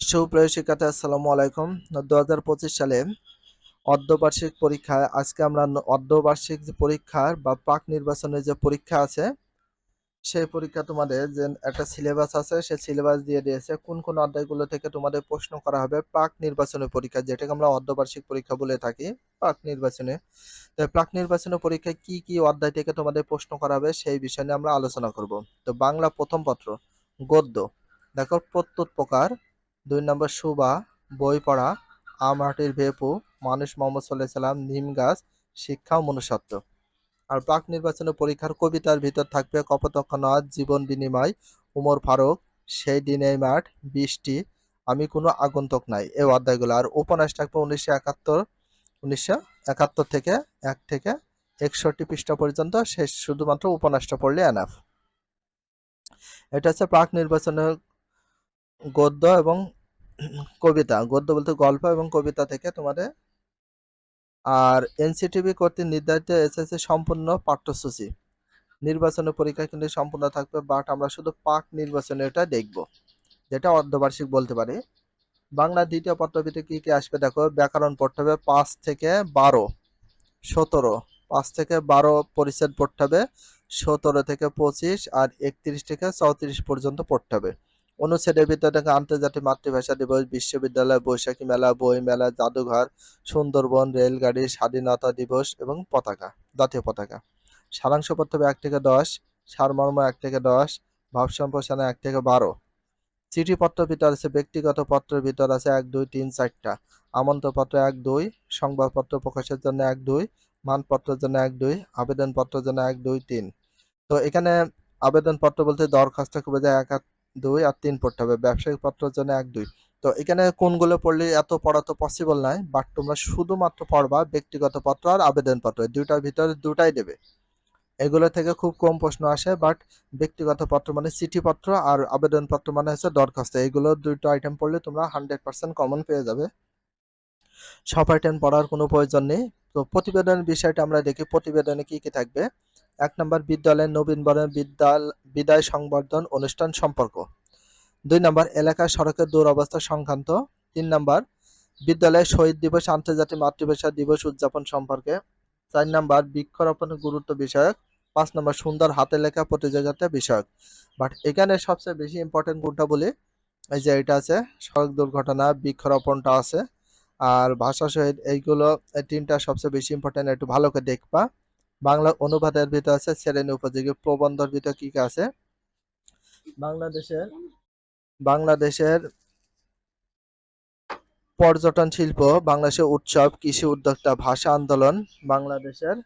সুপ্রিয় শিক্ষার্থী, আসসালামু আলাইকুম। দু হাজার পঁচিশ সালে অর্ধবার্ষিক পরীক্ষায় আজকে আমরা অর্ধবার্ষিক যে পরীক্ষার বা প্রাক নির্বাচনের যে পরীক্ষা আছে, সেই পরীক্ষা তোমাদের যে একটা সিলেবাস আছে, সেই সিলেবাস দিয়ে দিয়েছে, কোন কোন অধ্যায়গুলো থেকে তোমাদের প্রশ্ন করা হবে প্রাক নির্বাচনী পরীক্ষা, যেটাকে আমরা অর্ধবার্ষিক পরীক্ষা বলে থাকি, প্রাক নির্বাচনে। তো প্রাক নির্বাচনী পরীক্ষায় কি কি অধ্যায় থেকে তোমাদের প্রশ্ন করা হবে, সেই বিষয় নিয়ে আমরা আলোচনা করব। তো বাংলা প্রথম পত্র, গদ্য, দেখো প্রত্যুত প্রকার দুই নম্বর সুবা বই পড়া আমাটির ভেপু, মানুষ মোহাম্মদ সাল্লাহ সাল্লাম, নিম গাছ, শিক্ষা ও মনুষ্যত্ব। আর প্রাক নির্বাচনী পরীক্ষার কবিতার ভিতর থাকবে কপোতক্ষণাৎ জীবন বিনিময়, উমর ফারুক, সেই দিনে মাঠ, বৃষ্টি, আমি কোনো আগন্তুক নাই। এই অধ্যায়গুলো। আর উপন্যাস থাকবে উনিশশো একাত্তর উনিশশো একাত্তর থেকে এক থেকে একষট্টি পৃষ্ঠা পর্যন্ত। শেষ শুধুমাত্র উপন্যাসটা পড়লে এনাফ এটা হচ্ছে প্রাক নির্বাচনের গদ্য এবং কবিতা, গদ্য বলতে গল্প এবং কবিতা থেকে তোমাদের আর এনসিটিভি কর্তৃক নির্ধারিত এসএসসি সম্পূর্ণ পাঠ্যসূচি। নির্বাচনের পরীক্ষা কিন্তু সম্পূর্ণ থাকবে বাট আমরা শুধু পাক নির্বাচনে এটা দেখব, যেটা অর্ধবার্ষিক বলতে পারি। বাংলা দ্বিতীয় পত্রভিত্তিক কী কী আসবে দেখো, ব্যাকরণ পড়তে হবে পাঁচ থেকে বারো, সতেরো, পাঁচ থেকে বারো পরিচ্ছেদ পড়তে হবে, সতেরো থেকে পঁচিশ, আর একত্রিশ থেকে চৌত্রিশ পর্যন্ত পড়তে হবে। অনুচ্ছেদের ভিতরে থেকে আন্তর্জাতিক মাতৃভাষা দিবস, বিশ্ববিদ্যালয় বৈশাখী মেলা, বই মেলা, জাদুঘর, সুন্দরবন, রেলগাড়ি, স্বাধীনতা দিবস এবং পতাকা, জাতীয় পতাকা। সারাংশ হবে এক থেকে দশ, সারমর্ম এক থেকে দশ, ভাব সম্প্রসারণ এক থেকে বারো। চিঠিপত্র ভিতর আছে, ব্যক্তিগত পত্রের ভিতর আছে এক, দুই, তিন, চারটা। আমন্ত্রপত্র এক, দুই, সংবাদপত্র প্রকাশের জন্য এক, দুই, মানপত্রের জন্য এক, দুই, আবেদনপত্রের জন্য এক, দুই, তিন। তো এখানে আবেদনপত্র বলতে দরখাস্ত খুব যায় এক দুই আর তিন পড়তে হবে, ব্যবসায়িক পত্রের জন্য এক, দুই। তো এখানে কোনগুলো পড়লে এত পড়া তো পসিবল নয় বাট তোমরা শুধুমাত্র পড়বা ব্যক্তিগত পত্র আর আবেদনপত্র এই দুইটার ভিতরে দুটাই দেবে। এগুলো থেকে খুব কম প্রশ্ন আসে বাট ব্যক্তিগত পত্র মানে চিঠিপত্র আর আবেদনপত্র মানে হচ্ছে দরখাস্ত এগুলো দুটো আইটেম পড়লে তোমরা হান্ড্রেড পার্সেন্ট কমন পেয়ে যাবে। সব আইটেম পড়ার কোনো প্রয়োজন নেই। তো প্রতিবেদনের বিষয়টা আমরা দেখি, প্রতিবেদনে কি কি থাকবে? এক নম্বর বিদ্যালয়ের নবীনবরণ বিদ্যাল, বিদায় সংবর্ধন অনুষ্ঠান সম্পর্ক। দুই নম্বর, এলাকার সড়কের দুরবস্থা সংক্রান্ত। তিন নম্বর বিদ্যালয়ের শহীদ দিবস, আন্তর্জাতিক মাতৃভাষা দিবস উদযাপন সম্পর্কে। চার নম্বর, বৃক্ষরোপণের গুরুত্ব বিষয়ক। পাঁচ নম্বর, সুন্দর হাতে লেখা প্রতিযোগিতা বিষয়ক। বাট এখানে সবচেয়ে বেশি ইম্পর্টেন্ট কোনটা বলি, এই যে এটা আছে, সড়ক দুর্ঘটনা, বৃক্ষরোপণটা আছে। আর ভাষা শহীদ এইগুলো, এই তিনটা সবচেয়ে বেশি ইম্পর্টেন্ট একটু ভালো করে দেখবা। বাংলা অনুবাদের ভিতর আছে শ্রেণি উপযোগী। প্রবন্ধের ভিতর কি আছে? বাংলাদেশের বাংলাদেশের পর্যটন শিল্প, বাংলাদেশের উৎসব, কৃষি উদ্যোক্তা, ভাষা আন্দোলন, বাংলাদেশের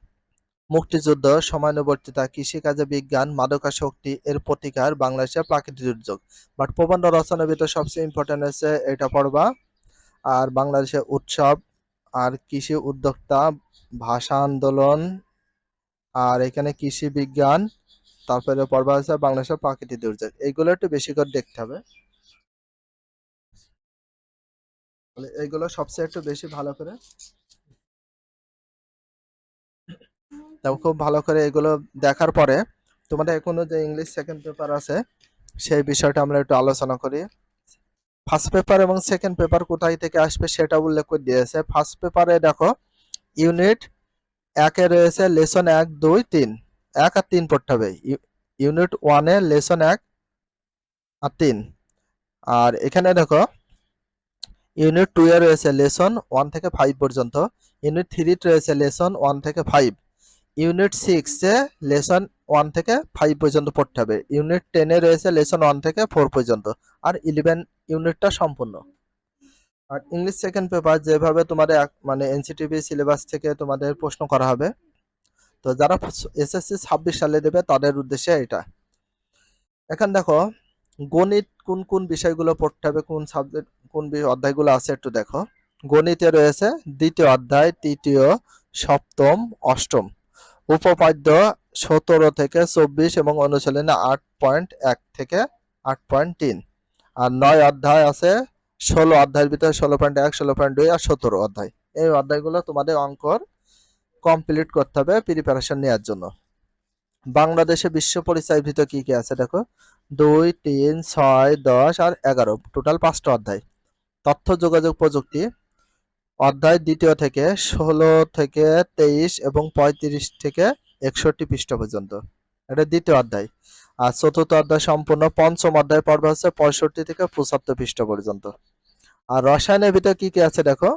মুক্তিযুদ্ধ, সময়ানুবর্তিতা, কৃষিকাজে বিজ্ঞান, মাদকাসক্তি, এর প্রতিকার, বাংলাদেশের প্রাকৃতিক দুর্যোগ। বাট প্রবন্ধ রচনার ভিতরে সবচেয়ে ইম্পর্টেন্ট হচ্ছে, এটা পড়বা। আর বাংলাদেশের উৎসব আর কৃষি উদ্যোক্তা, ভাষা আন্দোলন আর এখানে কৃষি বিজ্ঞান, তারপরে পড়বা হচ্ছে বাংলাদেশের প্রাকৃতিক দুর্যোগ। এইগুলো একটু বেশি করে দেখতে হবে। এইগুলো সবচেয়ে একটু বেশি ভালো করে। খুব ভালো করে এগুলো দেখার পরে তোমাদের এখনও যে ইংলিশ সেকেন্ড পেপার আছে, সেই বিষয়টা আমরা একটু আলোচনা করি। ফার্স্ট পেপার এবং সেকেন্ড পেপার কোথায় থেকে আসবে সেটা উল্লেখ করে দিয়েছে। ফার্স্ট পেপারে দেখো ইউনিট একে রয়েছে লেসন এক, দুই, তিন। এক আর তিন পড়তে হবে। ইউনিট ওয়ানে লেসন এক আর তিন। আর এখানে দেখো, ইউনিট টু এ রয়েছে লেসন ওয়ান থেকে ফাইভ পর্যন্ত। ইউনিট থ্রি রয়েছে লেসন ওয়ান থেকে ফাইভ। ইউনিট সিক্সে লেসন ওয়ান থেকে ফাইভ পর্যন্ত পড়তে হবে। ইউনিট টেনে রয়েছে লেসন ওয়ান থেকে ফোর পর্যন্ত। আর ইলেভেন ইউনিটটা সম্পূর্ণ। আর ইংলিশ সেকেন্ড পেপার যেভাবে তোমাদের মানে এনসিটিভি সিলেবাস থেকে তোমাদের প্রশ্ন করা হবে, তো যারা এসএসসি ছাব্বিশ সালে দেবে তাদের উদ্দেশ্যে এটা। এখন দেখো, গণিত কোন কোন বিষয়গুলো পড়তে হবে, কোন সাবজেক্ট কোন অধ্যায়গুলো আছে একটু দেখো। গণিতে রয়েছে দ্বিতীয় অধ্যায়, তৃতীয়, সপ্তম, অষ্টম। উপপাদ্য সতেরো থেকে চব্বিশ এবং অনুশীলনে আট পয়েন্ট এক থেকে আট পয়েন্ট তিন। আর নয় অধ্যায় আছে ষোলো অধ্যায়ের ভিতরে ষোলো পয়েন্ট এক, ষোলো পয়েন্ট দুই আর সতেরো অধ্যায়। এই অধ্যায়গুলো তোমাদের অঙ্কর কমপ্লিট করতে হবে প্রিপারেশন নেওয়ার জন্য। বাংলাদেশে বিশ্ব পরিচয়ের ভিতর কী কী আছে দেখো? দুই, তিন, ছয়, দশ আর এগারো। টোটাল পাঁচটা অধ্যায়। তথ্য, যোগাযোগ, প্রযুক্তি। অধ্যায় দ্বিতীয় থেকে ষোলো থেকে তেইশ এবং পঁয়ত্রিশ থেকে একষট্টি পৃষ্ঠ পর্যন্ত। এটা দ্বিতীয় অধ্যায়। আর চতুর্থ অধ্যায় সম্পূর্ণ পঞ্চম অধ্যায় পর্ব হচ্ছে পঁয়ষট্টি থেকে পঁচাত্তর পৃষ্ঠ পর্যন্ত। আর রসায়নের ভিতরে কি কি আছে দেখো?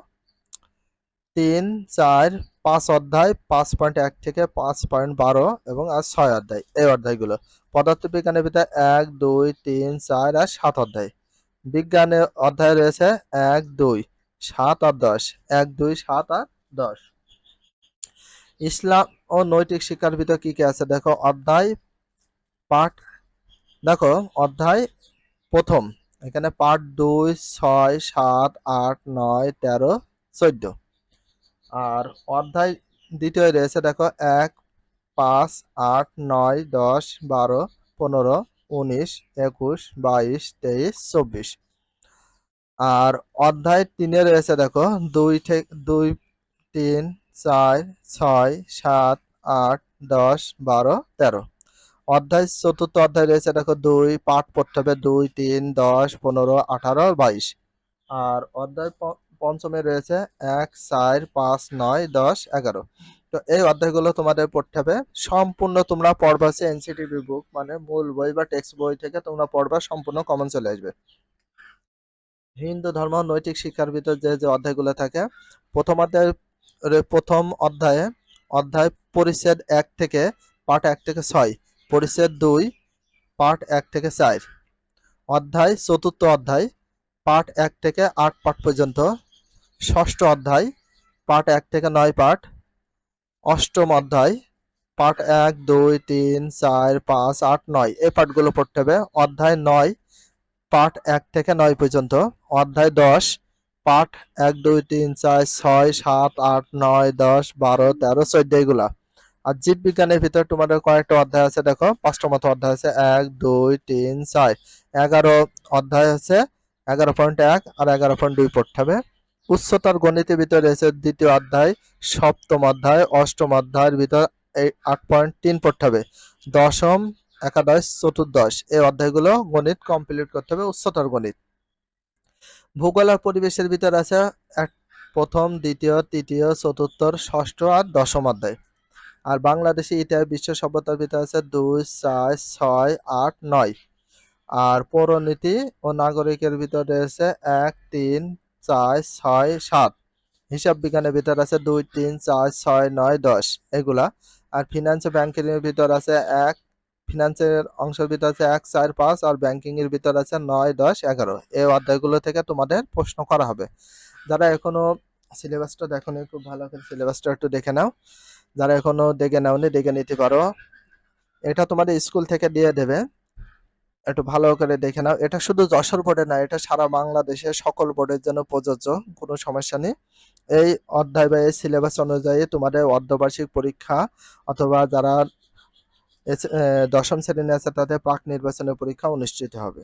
তিন, চার, পাঁচ অধ্যায়, পাঁচ পয়েন্ট এক থেকে পাঁচ পয়েন্ট বারো এবং আর ছয় অধ্যায়। এই অধ্যায়গুলো। পদার্থবিজ্ঞানের ভিতরে এক, দুই, তিন, চার আর সাত অধ্যায়। বিজ্ঞানের অধ্যায় রয়েছে এক, দুই, সাত আর দশ। এক, দুই, সাত আর দশ। ইসলাম ও নৈতিক শিক্ষার ভিতর কি কি আছে দেখো? অধ্যায় পাঠ, দেখো, অধ্যায় প্রথম। এখানে পাঠ দুই, ছয়, সাত, আট, নয়, তেরো, চোদ্দ। আর অধ্যায় দ্বিতীয় রয়েছে, দেখো, এক, পাঁচ, আট, নয়, দশ, বারো, পনেরো, উনিশ, একুশ, বাইশ, তেইশ, চব্বিশ। আর অধ্যায় তিনে রয়েছে, দেখো, দুই থেকে দুই, তিন, চার, ছয়, সাত, আট, দশ, বারো, তেরো। অধ্যায়, চতুর্থ অধ্যায় রয়েছে, দেখো দুই, পাঠ পড়তে হবে দুই, তিন, দশ, পনেরো, আঠারো, বাইশ। আর অধ্যায় পঞ্চমে রয়েছে এক, চার, পাঁচ, নয়, দশ, এগারো। তো এই অধ্যায়গুলো তোমাদের পড়তে হবে। সম্পূর্ণ তোমরা পড়বা হচ্ছে এনসিটিভি বুক মানে মূল বই বা টেক্সট বই থেকে তোমরা পড়বা, সম্পূর্ণ কমন চলে আসবে। হিন্দু ধর্ম, নৈতিক শিক্ষার ভিতর যে যে অধ্যায়গুলো থাকে, প্রথম অধ্যায় প্রথম অধ্যায়ে, অধ্যায় পরিচ্ছেদ এক থেকে, পাঠ এক থেকে ছয়। পরিচ্ছেদ দুই, পাঠ এক থেকে চার। অধ্যায়, চতুর্থ অধ্যায়, পাঠ এক থেকে আট পাঠ পর্যন্ত। ষষ্ঠ অধ্যায়, পাঠ এক থেকে নয় পাঠ। অষ্টম অধ্যায়, পাঠ এক, দুই, তিন, চার, পাঁচ, আট, নয়। এই পাঠগুলো পড়তে হবে। অধ্যায় নয়, পাঠ এক থেকে নয় পর্যন্ত। অধ্যায় দশ, পাঠ এক, দুই, তিন, চার, ছয়, সাত, আট, নয়, দশ, বারো, তেরো, চোদ্দ এগুলা আর জীব বিজ্ঞানের ভিতর তোমাদের কয়েকটা অধ্যায় আছে, দেখো। পাঁচটা মতো অধ্যায় আছে। এক, দুই, তিন, চার। এগারো অধ্যায় আছে। এগারো পয়েন্ট এক আর এগারো পয়েন্ট দুই পড়তে হবে। উচ্চতর গণিতের ভিতরে রয়েছে দ্বিতীয় অধ্যায়, সপ্তম অধ্যায়, অষ্টম অধ্যায়ের ভিতর এই আট পয়েন্ট তিন পড়তে হবে। দশম, একাদশ, চতুর্দশ এই অধ্যায়গুলো গণিত কমপ্লিট করতে হবে, উচ্চতর গণিত। ভূগোল আর পরিবেশের ভিতর আছে এক, প্রথম, দ্বিতীয়, তৃতীয়, চতুর্থ, ষষ্ঠ আর দশম অধ্যায়। আর বাংলাদেশি ইতিহাস বিশ্ব সভ্যতার ভিতরে আছে দুই, চার, ছয়, আট, নয়। আর পৌরনীতি ও নাগরিকের ভিতরে রয়েছে এক, তিন, চার, ছয়, সাত। হিসাব বিজ্ঞানের ভিতর আছে দুই, তিন, চার, ছয়, নয়, দশ। এগুলা। আর ফিনান্স ব্যাংকিং এর ভিতর আছে এক ফিনান্সের অংশের ভিতর আছে এক, চার, পাঁচ। আর ব্যাংকিং এর ভিতর আছে নয়, দশ, এগারো। এই অধ্যায়গুলো থেকে তোমাদের প্রশ্ন করা হবে। যারা এখনও সিলেবাসটা দেখোনি, খুব ভালো করে সিলেবাসটা একটু দেখে নাও। যারা এখনও দেখে নাওনি, দেখে নিতে পারো। এটা তোমাদের স্কুল থেকে দিয়ে দেবে। একটু ভালো করে দেখে নাও। এটা শুধু যশোর বোর্ডে না, এটা সারা বাংলাদেশের সকল বোর্ডের জন্য প্রযোজ্য, কোনো সমস্যা নেই। এই অধ্যায় বা এই সিলেবাস অনুযায়ী তোমাদের অর্ধবার্ষিক পরীক্ষা অথবা যারা দশম শ্রেণি আছে তাদের প্রাক নির্বাচনের পরীক্ষা অনুষ্ঠিত হবে।